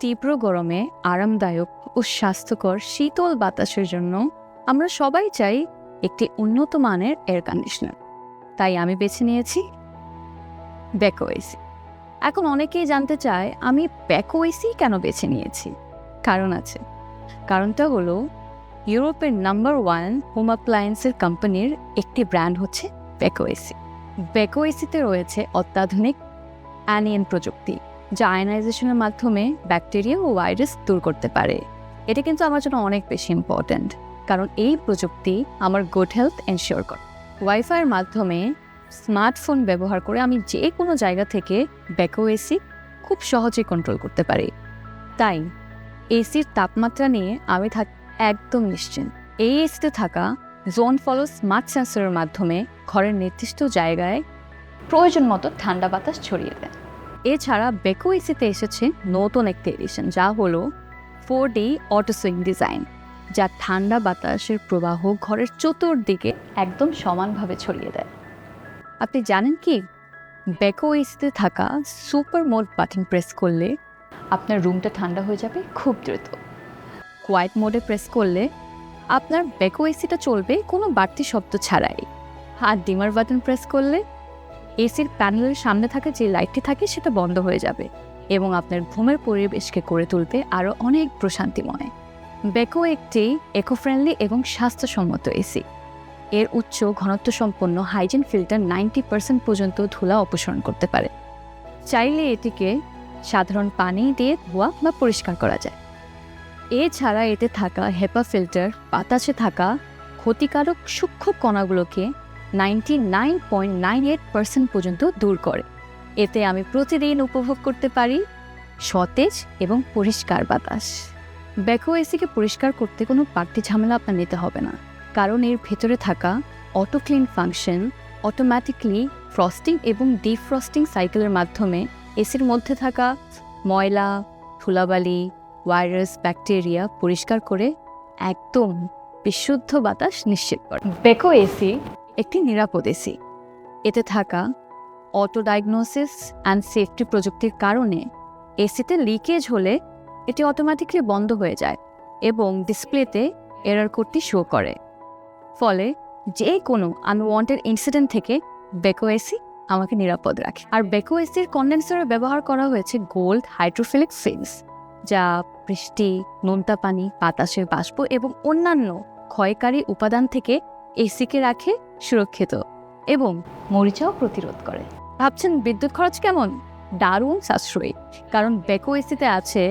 তীব্র গরমে, আরামদায়ক ও স্বাস্থ্যকর শীতল বাতাসের জন্য আমরা সবাই চাই একটি উন্নত মানের এয়ার কন্ডিশনার তাই আমি বেছে নিয়েছি ব্যাকো এসি এখন অনেকেই জানতে চায়, আমি ব্যাকো এসি কেন বেছে নিয়েছি? কারণ আছে। কারণটা হলো, ইউরোপের নাম্বার ওয়ান হোম অ্যাপ্লায়েন্সের কোম্পানির একটি ব্র্যান্ড হচ্ছে ব্যাকো এসি ব্যাকো এসিতে রয়েছে অত্যাধুনিক অ্যানিয়ন প্রযুক্তি। যা আয়নাইজেশনের মাধ্যমে ব্যাকটেরিয়া ও ভাইরাস দূর করতে পারে। এটা কিন্তু আমার জন্য অনেক বেশি ইম্পর্ট্যান্ট কারণ এই প্রযুক্তি আমার গুড হেলথ এনশিওর করে। ওয়াইফাইয়ের মাধ্যমে স্মার্টফোন ব্যবহার করে আমি যে কোনো জায়গা থেকে ব্যাকো এসি খুব সহজে কন্ট্রোল করতে পারি। তাই এসির তাপমাত্রা নিয়ে আমি থাক, একদম নিশ্চিন্ত। এই এসিতে থাকা জোন ফলো স্মার্ট সেন্সরের মাধ্যমে ঘরের নির্দিষ্ট জায়গায় প্রয়োজন মতো ঠান্ডা বাতাস ছড়িয়ে দেয়। এছাড়া বেকো এসিতে এসেছে নতুন একটি এডিশন যা হলো four D auto swing design যা ঠান্ডা বাতাসের প্রবাহ ঘরের চতুর্দিকে একদম সমানভাবে ছড়িয়ে দেয়। আপনি জানেন কি? বেকো এসিতে থাকা সুপার মোড বাটন প্রেস করলে আপনার রুমটা ঠান্ডা হয়ে যাবে খুব দ্রুত। কোয়াইট মোডে প্রেস করলে আপনার বেকো এসিটা চলবে কোনো বাড়তি শব্দ ছাড়াই। আর ডিমার বাটন প্রেস করলে এসির প্যানেলের সামনে থাকা যে লাইটটি থাকে সেটা বন্ধ হয়ে যাবে এবং আপনার ঘুমের পরিবেশকে করে তুলতে আরও অনেক প্রশান্তিময়। বেকো একটি একো ফ্রেন্ডলি এবং স্বাস্থ্যসম্মত এসি। এর উচ্চ ঘনত্ব সম্পন্ন হাইজিন ফিল্টার নাইনটি পার্সেন্ট পর্যন্ত ধুলা অপসারণ করতে পারে। চাইলে এটিকে সাধারণ পানি দিয়ে ধোয়া বা পরিষ্কার করা যায়। এছাড়া এতে থাকা হেপা ফিল্টার, বাতাসে থাকা ক্ষতিকারক সূক্ষ্ম কণাগুলোকে ninety nine point nine eight percent পর্যন্ত দূর করে। এতে আমি প্রতিদিন উপভোগ করতে পারি সতেজ এবং পরিষ্কার বাতাস। ব্যাকো এসিকে পরিষ্কার করতে কোনো বাড়তি ঝামেলা আপনার নিতে হবে না, কারণ এর ভেতরে থাকা auto clean function automatically frosting এবং ডিফ্রস্টিং সাইকেলের মাধ্যমে এসির মধ্যে থাকা ময়লা, ধুলাবালি ভাইরাস ব্যাকটেরিয়া পরিষ্কার করে একদম বিশুদ্ধ বাতাস নিশ্চিত করে। বেকো এসি একটি নিরাপদ এসি এতে থাকা অটো ডায়াগনোসিস অ্যান্ড সেফটি প্রযুক্তির কারণে এসিতে লিকেজ হলে এটি অটোমেটিকলি বন্ধ হয়ে যায় এবং ডিসপ্লেতে এরার কোডটি শো করে। ফলে যে কোনো আনওয়ান্টেড ইনসিডেন্ট থেকে বেকো এসি আমাকে নিরাপদ রাখে। আর বেকো এসির কন্ডেন্সারে ব্যবহার করা হয়েছে গোল্ড হাইড্রোফিলিক ফিল্মস যা বৃষ্টি, নোনতা পানি, বাতাসের বাষ্প এবং অন্যান্য ক্ষয়কারী উপাদান থেকে এসিকে রাখে সুরক্ষিত এবং মরিচাও প্রতিরোধ করে। ভাবছেন বিদ্যুৎ খরচ কেমন? দারুণ সাশ্রয়ী, কারণ বেকো এসিতে আছে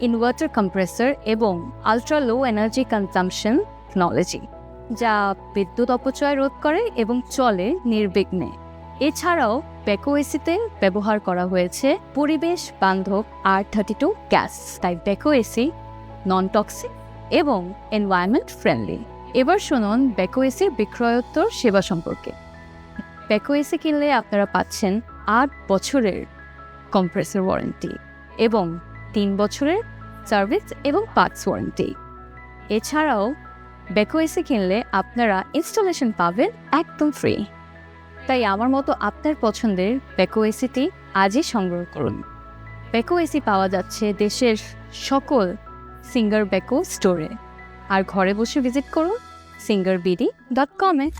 ইনভার্টার কম্প্রেসর এবং ultra low energy consumption technology যা বিদ্যুৎ অপচয় রোধ করে এবং চলে নির্বিঘ্নে। এছাড়াও বেকো এসিতে ব্যবহার করা হয়েছে পরিবেশ বান্ধব আর থার্টি টু গ্যাস তাই বেকো এসি নন টক্সিক এবং এনভায়রনমেন্ট ফ্রেন্ডলি এবার শুনুন বেকো এসির বিক্রয়োত্তর সেবা সম্পর্কে। বেকো এসি কিনলে আপনারা পাচ্ছেন আট বছরের কম্প্রেসর ওয়ারেন্টি এবং তিন বছরের সার্ভিস এবং পার্টস ওয়ারেন্টি এছাড়াও বেকো এসি কিনলে আপনারা ইনস্টলেশন পাবেন একদম ফ্রি তাই আমার মতো আপনার পছন্দের বেকো এসিটি আজই সংগ্রহ করুন। বেকো এসি পাওয়া যাচ্ছে দেশের সকল সিঙ্গার বেকো স্টোরে আর ঘরে বসে ভিজিট করুন सिंगरबीडी डॉट कॉम है।